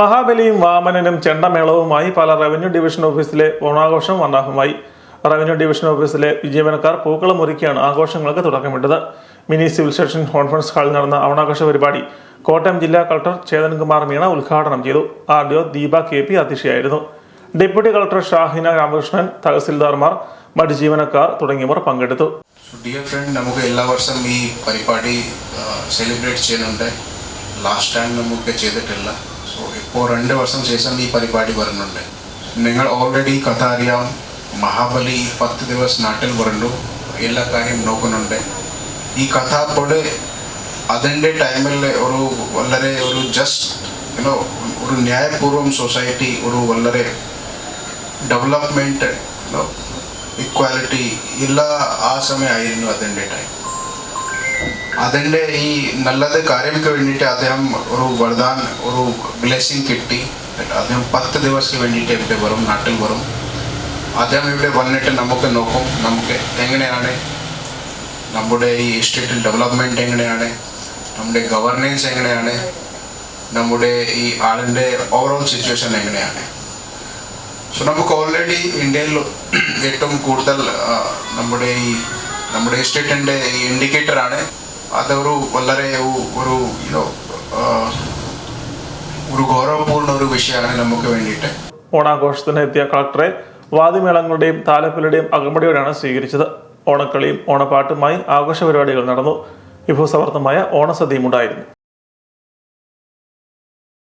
മഹാബലിയും വാമനനും ചെണ്ടമേളവുമായി പല revenue division ഓഫീസിലെ ഓണാഘോഷം വർണാഭമായി റവന്യൂ ഡിവിഷൻ ഓഫീസിലെ ജീവനക്കാർ പൂക്കളം ഒരുക്കിയാണ് ആഘോഷങ്ങൾക്ക് തുടക്കമിട്ടത്. മിനി സിവിൽ സ്റ്റേഷൻ കോൺഫറൻസ് ഹാളിൽ നടന്ന ഓണാഘോഷ പരിപാടി കോട്ടയം ജില്ലാ കളക്ടർ ചേതൻകുമാർ മീണ ഉദ്ഘാടനം ചെയ്തു. R D O Deepa K P അധ്യക്ഷയായിരുന്നു deputy collector Shahina Ramakrishnan തഹസിൽദാർമാർ മറ്റ് ജീവനക്കാർ തുടങ്ങിയവർ പങ്കെടുത്തു. ഡിയർ ഫ്രണ്ട് നമുക്ക് എല്ലാ വർഷം ഈ പരിപാടി സെലിബ്രേറ്റ് ചെയ്യുന്നുണ്ട്. ലാസ്റ്റ് ടൈം നമുക്ക് ചെയ്തിട്ടില്ല ഇപ്പോൾ രണ്ട് വർഷം ശേഷം ഈ പരിപാടി വരുന്നുണ്ട്. നിങ്ങൾ ഓൾറെഡി കഥ അറിയാം മഹാബലി പത്ത് ദിവസം നാട്ടിൽ വരണ്ടു എല്ലാ കാര്യം നോക്കുന്നുണ്ട്. ഈ കഥ അപ്പോൾ അതിന്റെ ടൈമിൽ ഒരു വളരെ ഒരു ജസ്റ്റ് യുനോ ഒരു ന്യായപൂർവം സൊസൈറ്റി ഒരു വളരെ ഡെവലപ്മെന്റ് ഇക്വാലിറ്റി എല്ലാ ആ സമയമായിരുന്നു അതിന്റെ ടൈം അതിന്റെ ഈ നല്ലത് കാര്യങ്ങൾക്ക് വേണ്ടിയിട്ട് അദ്ദേഹം ഒരു വരദാൻ ഒരു ബ്ലെസ്സിങ് കിട്ടി. അദ്ദേഹം പത്ത് ദിവസം വേണ്ടിയിട്ട് ഇവിടെ വരും നാട്ടിൽ വരും അദ്ദേഹം ഇവിടെ വന്നിട്ട് നമുക്ക് നോക്കും നമുക്ക് എങ്ങനെയാണ് നമ്മുടെ ഈ എസ്റ്റേറ്റിൽ ഡെവലപ്മെന്റ് എങ്ങനെയാണ് നമ്മുടെ ഗവർണൻസ് എങ്ങനെയാണ് നമ്മുടെ ഈ ആളിന്റെ ഓവറോൾ സിറ്റുവേഷൻ എങ്ങനെയാണ്. സോ നമുക്ക് ഓൾറെഡി ഇന്ത്യയിൽ ഏറ്റവും കൂടുതൽ നമ്മുടെ ഈ നമ്മുടെ എസ്റ്റേറ്റിന്റെ ഇൻഡിക്കേറ്ററാണ് അതൊരു വളരെ ഒരു- ഒരു ഗൗരവപൂർണ ഒരു വിഷയമാണ് നമുക്ക് വേണ്ടിയിട്ട്. ഓണാഘോഷത്തിന് എത്തിയ കളക്ടറെ വാദിമേളങ്ങളുടെയും താലപ്പൊലിയുടെയും അകമ്പടിയോടെയാണ് സ്വീകരിച്ചത്. ഓണക്കളിയും ഓണപ്പാട്ടുമായി ആഘോഷ പരിപാടികൾ നടന്നു. വിഭവസമർത്ഥമായ ഓണസദ്യയും ഉണ്ടായിരുന്നു.